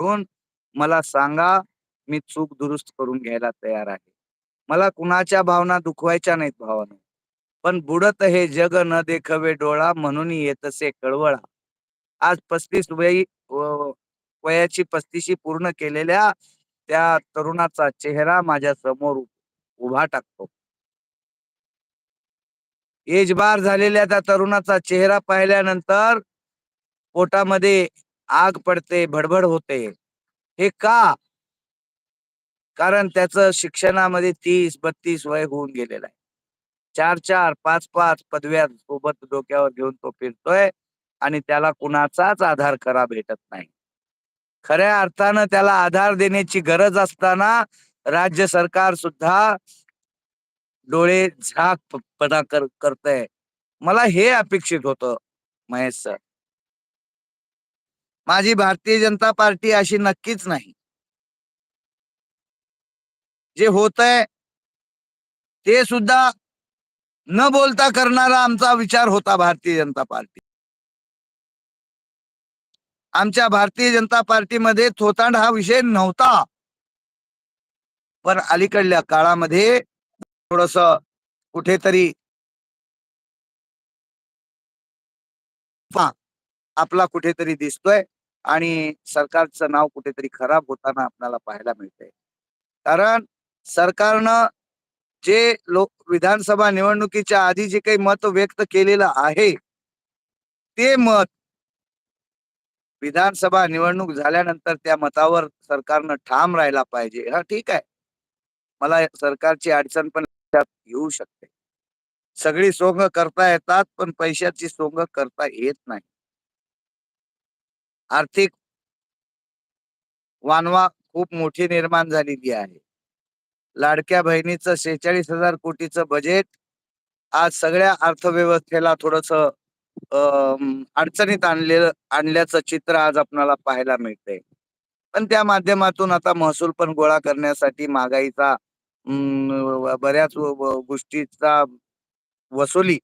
उठून मला सांगा मी चूक दुरुस्त करून घ्यायला तयार आहे. मला कुणाच्या भावना दुखवायच्या नाहीत भावानं. पण बुडत हे जग न देखवे डोळा म्हणून येतसे कळवळा. आज पस्तीस वयी वयाची पस्तीशी पूर्ण केलेल्या त्या तरुणाचा चेहरा माझ्यासमोर उभा टाकतो. एजबार झालेल्या त्या तरुणाचा चेहरा पाहिल्यानंतर पोटामध्ये आग पडते भडभड होते. हे का? कारण त्याचं शिक्षणामध्ये तीस बत्तीस वय होऊन गेलेलं आहे. चार चार पाच पाच पदव्या सोबत डोक्यावर घेऊन तो फिरतोय आणि त्याला कुणाचाच आधार करा भेटत नाही. खऱ्या अर्थानं त्याला आधार देण्याची गरज असताना राज्य सरकार सुद्धा डोळे झाक पणा कर करतय. मला हे अपेक्षित होतं महेश सर. माझी भारतीय जनता पार्टी अशी नक्कीच नाही. जे होत आहे ते सुद्धा न बोलता करणारा आमचा विचार होता भारतीय जनता पार्टी. आमच्या भारतीय जनता पार्टीमध्ये थोतांड हा विषय नव्हता. पण अलीकडल्या काळामध्ये थोडस कुठेतरी आपला कुठेतरी दिसतोय. आणि सरकारचं नाव कुठेतरी खराब होताना आपल्याला पाहायला मिळतंय. कारण सरकारनं जे लोक विधानसभा निवडणुकीच्या आधी जे काही मत व्यक्त केलेलं आहे ते मत विधानसभा निवडणूक झाल्यानंतर त्या मतावर सरकारनं ठाम राहायला पाहिजे. हा ठीक आहे. मला सरकारची अडचण पण येऊ शकते. सगळी सोंग करता येतात पण पैशाची सोंग करता येत नाही. आर्थिक वानवा खूप मोठी निर्माण झालेली आहे. लाडक्या बहिणीचं शेहेचाळीस हजार कोटीचं बजेट आज सगळ्या अर्थव्यवस्थेला थोडस अडचणीत आणलेलं आणल्याचं चित्र आज आपल्याला पाहायला मिळतंय. पण त्या माध्यमातून आता महसूल पण गोळा करण्यासाठी महागाईचा बऱ्याच गोष्टीचा वसुली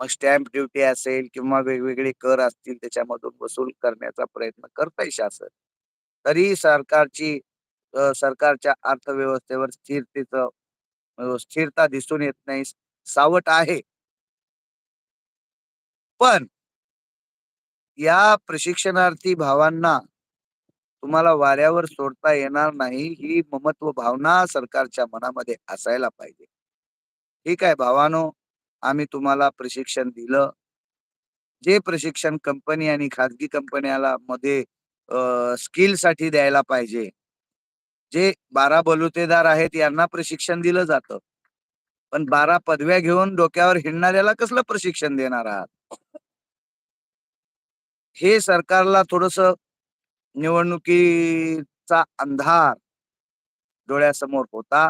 मग स्टॅम्प ड्युटी असेल किंवा वेगवेगळे कर असतील त्याच्यामधून वसूल करण्याचा प्रयत्न करताय शासन. तरी सरकारची सरकारच्या अर्थव्यवस्थेवर स्थिरतेच स्थिरता दिसून येत नाही सावट आहे. पण या प्रशिक्षणार्थी भावांना तुम्हाला वाऱ्यावर सोडता येणार नाही ही ममत्व भावना सरकारच्या मनामध्ये असायला पाहिजे. ठीक आहे भावानो आम्ही तुम्हाला प्रशिक्षण दिलं. जे प्रशिक्षण कंपनी आणि खाजगी कंपन्याला मध्ये स्किलसाठी द्यायला पाहिजे. जे बारा बलुतेदार आहेत यांना प्रशिक्षण दिलं जातं. पण बारा पदव्या घेऊन डोक्यावर हिंडणाऱ्याला कसलं प्रशिक्षण देणार आहात? हे सरकारला थोडस निवडणुकीचा अंधार डोळ्यासमोर होता.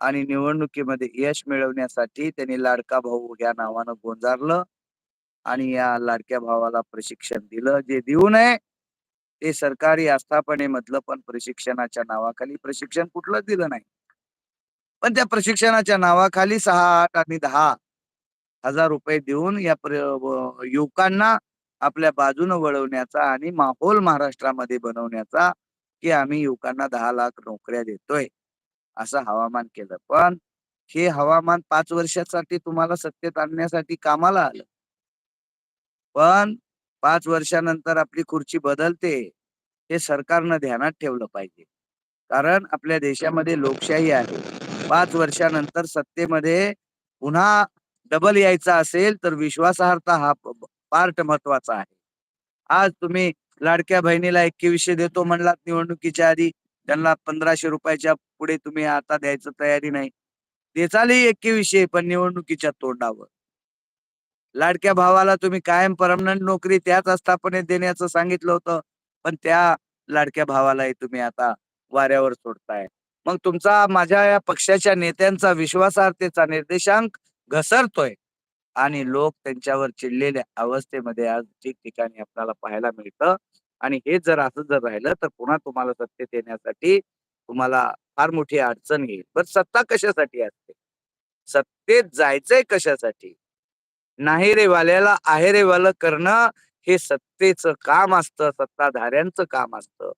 आणि निवडणुकीमध्ये यश मिळवण्यासाठी त्यांनी लाडका भाऊ या नावानं गोंजारलं आणि या लाडक्या भावाला प्रशिक्षण दिलं. जे देऊ नये ते सरकारी आस्थापनेमधलं पण प्रशिक्षणाच्या नावाखाली प्रशिक्षण कुठलं दिलं नाही. पण त्या प्रशिक्षणाच्या नावाखाली सहा आठ आणि दहा हजार रुपये देऊन या युवकांना आपल्या बाजूनं वळवण्याचा आणि माहोल महाराष्ट्रामध्ये बनवण्याचा की आम्ही युवकांना दहा लाख नोकऱ्या देतोय. असं हवामान केलं. पण हे हवामान पाच वर्षासाठी तुम्हाला सत्तेत आणण्यासाठी कामाला आलं. पण पाच वर्षानंतर आपली खुर्ची बदलते हे सरकारनं ध्यानात ठेवलं पाहिजे. कारण आपल्या देशामध्ये लोकशाही आहे. पाच वर्षानंतर सत्तेमध्ये पुन्हा डबल यायचा असेल तर विश्वासार्हता हा पार्ट महत्त्वाचा आहे. आज तुम्ही लाडक्या बहिणीला एकवीसशे देतो म्हणलात निवडणुकीच्या आधी त्यांना पंधराशे रुपयाच्या पुढे तुम्ही आता द्यायचं तयारी नाही. ते एके विषय पण निवडणुकीच्या तोंडावर. लाडक्या भावाला तुम्ही कायम परमनंट नोकरी त्याच आस्थापनेत देण्याचं सांगितलं होतं पण त्या लाडक्या भावालाही तुम्ही आता वाऱ्यावर सोडताय. मग तुमचा माझ्या या पक्षाच्या नेत्यांचा विश्वासार्हतेचा निर्देशांक घसरतोय. आणि लोक त्यांच्यावर चिडलेल्या अवस्थेमध्ये आज ठिकठिकाणी आपल्याला पाहायला मिळतं. आणि हे जर असं जर राहिलं तर पुन्हा तुम्हाला सत्तेत येण्यासाठी तुम्हाला फार मोठी अडचण येईल. पण सत्ता कशासाठी असते? सत्तेत जायचंय कशासाठी? नाही रे वाल्याला आहे रे वालं करणं हे सत्तेचं काम असतं सत्ताधाऱ्यांचं काम असतं.